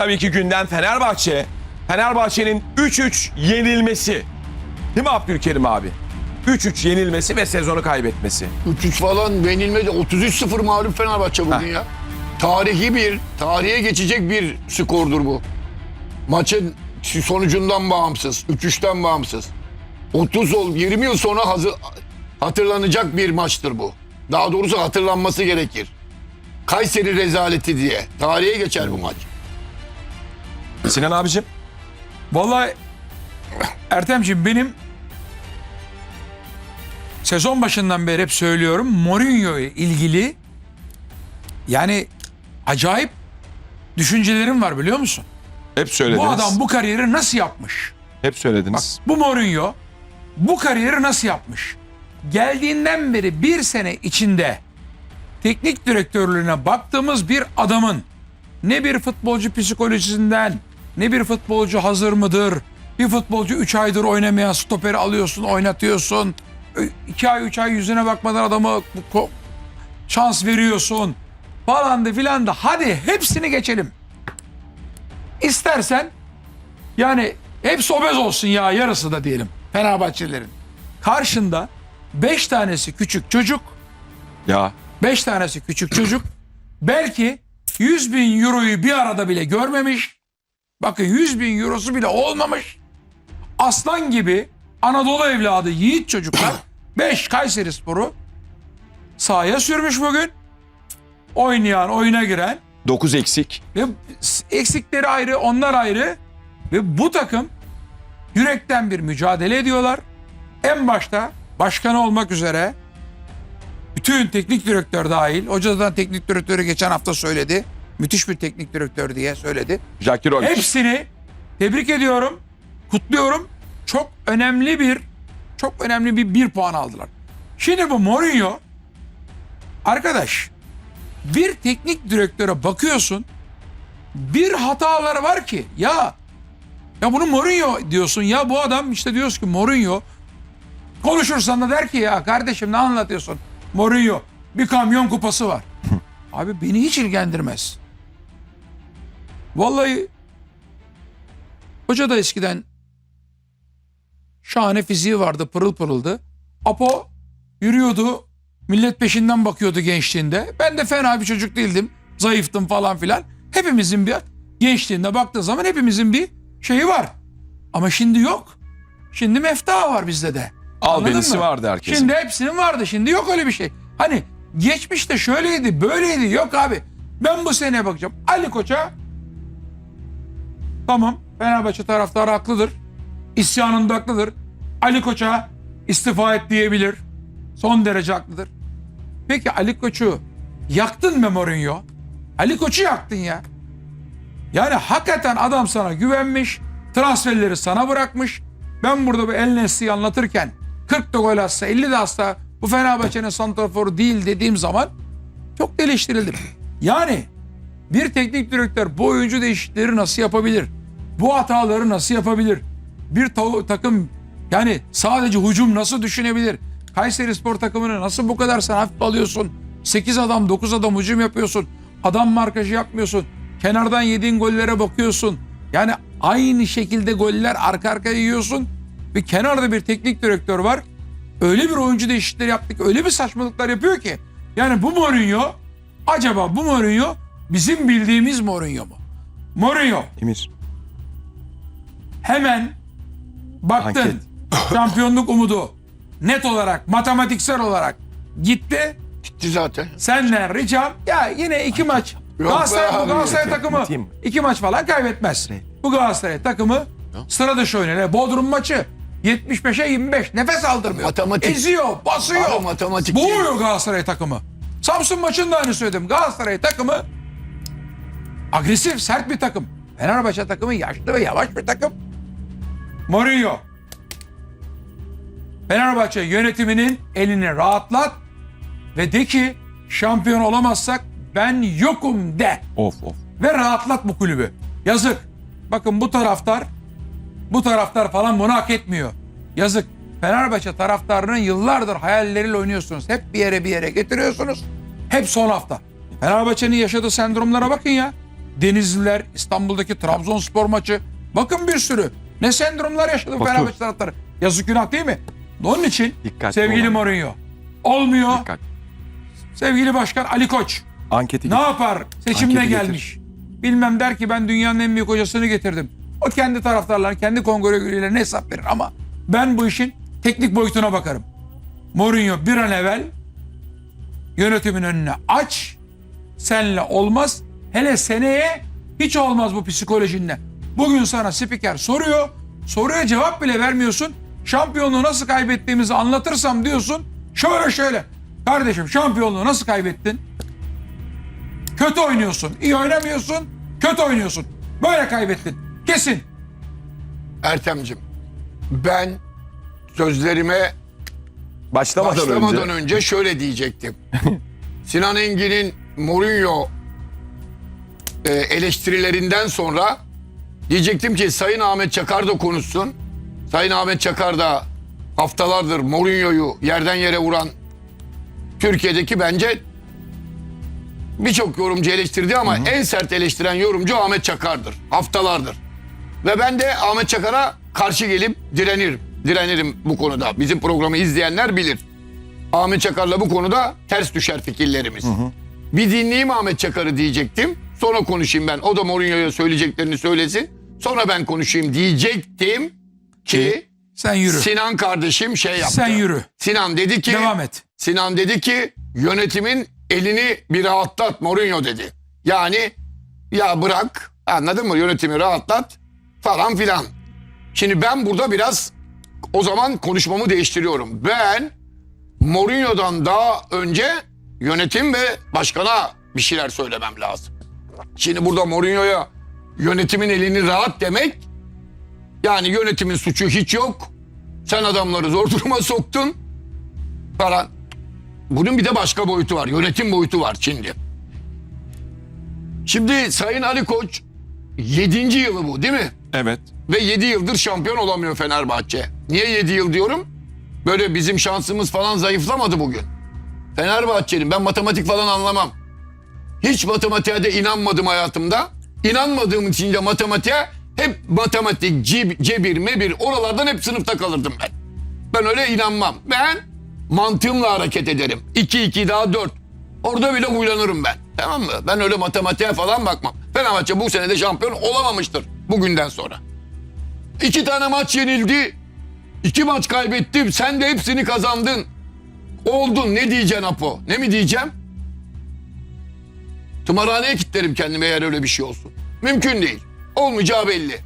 tabii ki gündem Fenerbahçe. Fenerbahçe'nin 3-3 yenilmesi. Değil mi Abdülkerim abi? 3-3 yenilmesi ve sezonu kaybetmesi. 3-3 falan beğenilmedi. 33-0 mağlup Fenerbahçe bugün Heh. ya. Tarihi bir, tarihe geçecek bir skordur bu. Maçın sonucundan bağımsız, 3-3'ten bağımsız. 30 ol, 20 yıl sonra hazır, hatırlanacak bir maçtır bu. Daha doğrusu hatırlanması gerekir. Kayseri rezaleti diye. Tarihe geçer bu maç. Sinan abicim Vallahi Ertemciğim benim sezon başından beri hep söylüyorum Mourinho ile ilgili yani acayip düşüncelerim var biliyor musun? hep söylediniz. Bu adam bu kariyeri nasıl yapmış? Hep söylediniz. Bu Mourinho bu kariyeri nasıl yapmış? Geldiğinden beri bir sene içinde teknik direktörlüğüne baktığımız bir adamın ne bir futbolcu psikolojisinden ne bir futbolcu hazır mıdır? Bir futbolcu 3 aydır oynamayan stoperi alıyorsun oynatıyorsun. 2 ay 3 ay yüzüne bakmadan adamı şans veriyorsun. Falan da filan da hadi hepsini geçelim. İstersen yani hepsi obez olsun ya yarısı da diyelim Fenerbahçelilerin. Karşında 5 tanesi küçük çocuk, Ya 5 tanesi küçük çocuk. Belki 100 bin euroyu bir arada bile görmemiş. Bakın 100 bin eurosu bile olmamış. Aslan gibi Anadolu evladı yiğit çocuklar 5 Kayseri Sporu sahaya sürmüş bugün. Oynayan, oyuna giren 9 eksik. ve eksikleri ayrı, onlar ayrı. Ve bu takım yürekten bir mücadele ediyorlar. En başta başkanı olmak üzere bütün teknik direktör dahil. Hoca da teknik direktörü geçen hafta söyledi. Müthiş bir teknik direktör diye söyledi. Jackie Rolich. Hepsini tebrik ediyorum, kutluyorum. Çok önemli bir çok önemli bir bir puan aldılar. Şimdi bu Mourinho arkadaş bir teknik direktöre bakıyorsun bir hataları var ki ya ya bunu Mourinho diyorsun ya bu adam işte diyoruz ki Mourinho konuşursan da der ki ya kardeşim ne anlatıyorsun Mourinho bir kamyon kupası var. Abi beni hiç ilgilendirmez. Vallahi hoca da eskiden şahane fiziği vardı pırıl pırıldı. Apo yürüyordu millet peşinden bakıyordu gençliğinde. Ben de fena bir çocuk değildim. Zayıftım falan filan. Hepimizin bir gençliğinde baktığı zaman hepimizin bir şeyi var. Ama şimdi yok. Şimdi mefta var bizde de. Albenisi vardı herkesin. Şimdi hepsinin vardı. Şimdi yok öyle bir şey. Hani geçmişte şöyleydi, böyleydi. Yok abi. Ben bu seneye bakacağım. Ali Koç'a tamam Fenerbahçe taraftarı haklıdır. İsyanında haklıdır. Ali Koç'a istifa et diyebilir. Son derece haklıdır. Peki Ali Koç'u yaktın mı Mourinho? Ali Koç'u yaktın ya. Yani hakikaten adam sana güvenmiş. Transferleri sana bırakmış. Ben burada bu El Nesli'yi anlatırken 40 da gol atsa 50 de atsa bu Fenerbahçe'nin santraforu değil dediğim zaman çok eleştirildim. Yani bir teknik direktör bu oyuncu değişiklikleri nasıl yapabilir? Bu hataları nasıl yapabilir? Bir ta- takım yani sadece hücum nasıl düşünebilir? Kayseri Spor takımını nasıl bu kadar sen hafif alıyorsun? 8 adam 9 adam hücum yapıyorsun. Adam markajı yapmıyorsun. Kenardan yediğin gollere bakıyorsun. Yani aynı şekilde goller arka arkaya yiyorsun. Ve kenarda bir teknik direktör var. Öyle bir oyuncu değişiklikleri yaptık. Öyle bir saçmalıklar yapıyor ki. Yani bu Mourinho acaba bu Mourinho bizim bildiğimiz Mourinho mu? Mourinho Emir. Hemen baktın Anket. şampiyonluk umudu net olarak matematiksel olarak gitti. Gitti zaten. Senden ricam ya yine iki maç. Yok Galatasaray, bu. Galatasaray takımı iki maç falan kaybetmez. Bu Galatasaray takımı sıra dışı oynuyor. Bodrum maçı 75'e 25 nefes aldırmıyor. Matematik. Eziyor, basıyor. Abi matematik Boğuyor Galatasaray takımı. Samsun maçında aynı söyledim. Galatasaray takımı agresif, sert bir takım. Fenerbahçe takımı yaşlı ve yavaş bir takım. Mourinho. Fenerbahçe yönetiminin elini rahatlat ve de ki şampiyon olamazsak ben yokum de Of of. ve rahatlat bu kulübü. Yazık. Bakın bu taraftar bu taraftar falan bunu hak etmiyor. Yazık. Fenerbahçe taraftarının yıllardır hayalleriyle oynuyorsunuz. Hep bir yere bir yere getiriyorsunuz. Hep son hafta. Fenerbahçe'nin yaşadığı sendromlara bakın ya. Denizliler, İstanbul'daki Trabzonspor maçı. Bakın bir sürü. Ne sendromlar yaşadı Batu. Fenerbahçe taraftarı. Yazık günah değil mi? Onun için Dikkatli sevgili olalım. Mourinho. Olmuyor. Dikkat. Sevgili Başkan Ali Koç. Anketi Ne yapar? Seçimine Anketi getir. gelmiş. Bilmem der ki ben dünyanın en büyük hocasını getirdim. O kendi taraftarlarına, kendi kongre üyelerine hesap verir ama ben bu işin teknik boyutuna bakarım. Mourinho bir an evvel yönetimin önüne aç. Senle olmaz. Hele seneye hiç olmaz bu psikolojinle. Bugün sana spiker soruyor. Soruya cevap bile vermiyorsun. Şampiyonluğu nasıl kaybettiğimizi anlatırsam diyorsun. Şöyle şöyle. Kardeşim şampiyonluğu nasıl kaybettin? Kötü oynuyorsun. iyi oynamıyorsun. Kötü oynuyorsun. Böyle kaybettin. Kesin. Ertem'cim ben sözlerime Başlamadan, başlamadan önce. önce. şöyle diyecektim. Sinan Engin'in Mourinho e, eleştirilerinden sonra diyecektim ki Sayın Ahmet Çakar da konuşsun. Sayın Ahmet Çakar da haftalardır Mourinho'yu yerden yere vuran Türkiye'deki bence birçok yorumcu eleştirdi ama en sert eleştiren yorumcu Ahmet Çakar'dır. Haftalardır. Ve ben de Ahmet Çakar'a karşı gelip direnirim. Direnirim bu konuda. Bizim programı izleyenler bilir. Ahmet Çakar'la bu konuda ters düşer fikirlerimiz. Bir dinleyeyim Ahmet Çakar'ı diyecektim. Sonra konuşayım ben. O da Mourinho'ya söyleyeceklerini söylesin. Sonra ben konuşayım diyecektim ki Sen yürü. Sinan kardeşim şey yaptı. Sen yürü. Sinan dedi ki Devam et. Sinan dedi ki yönetimin elini bir rahatlat Mourinho dedi. Yani ya bırak anladın mı yönetimi rahatlat falan filan. Şimdi ben burada biraz o zaman konuşmamı değiştiriyorum. Ben Mourinho'dan daha önce yönetim ve başkana bir şeyler söylemem lazım. Şimdi burada Mourinho'ya yönetimin elini rahat demek yani yönetimin suçu hiç yok. Sen adamları zor duruma soktun falan. Bunun bir de başka boyutu var. Yönetim boyutu var şimdi. Şimdi Sayın Ali Koç 7. yılı bu değil mi? Evet. Ve 7 yıldır şampiyon olamıyor Fenerbahçe. Niye 7 yıl diyorum? Böyle bizim şansımız falan zayıflamadı bugün. Fenerbahçe'nin ben matematik falan anlamam. Hiç matematiğe de inanmadım hayatımda. İnanmadığım için de matematiğe hep matematik, cebir, mebir oralardan hep sınıfta kalırdım ben. Ben öyle inanmam. Ben mantığımla hareket ederim. 2 2 daha 4. Orada bile huylanırım ben. Tamam mı? Ben öyle matematiğe falan bakmam. Fenerbahçe bu sene de şampiyon olamamıştır bugünden sonra. İki tane maç yenildi. İki maç kaybettim. Sen de hepsini kazandın. Oldun. Ne diyeceksin Apo? Ne mi diyeceğim? Tımarhaneye kilitlerim kendime eğer öyle bir şey olsun. Mümkün değil. Olmayacağı belli.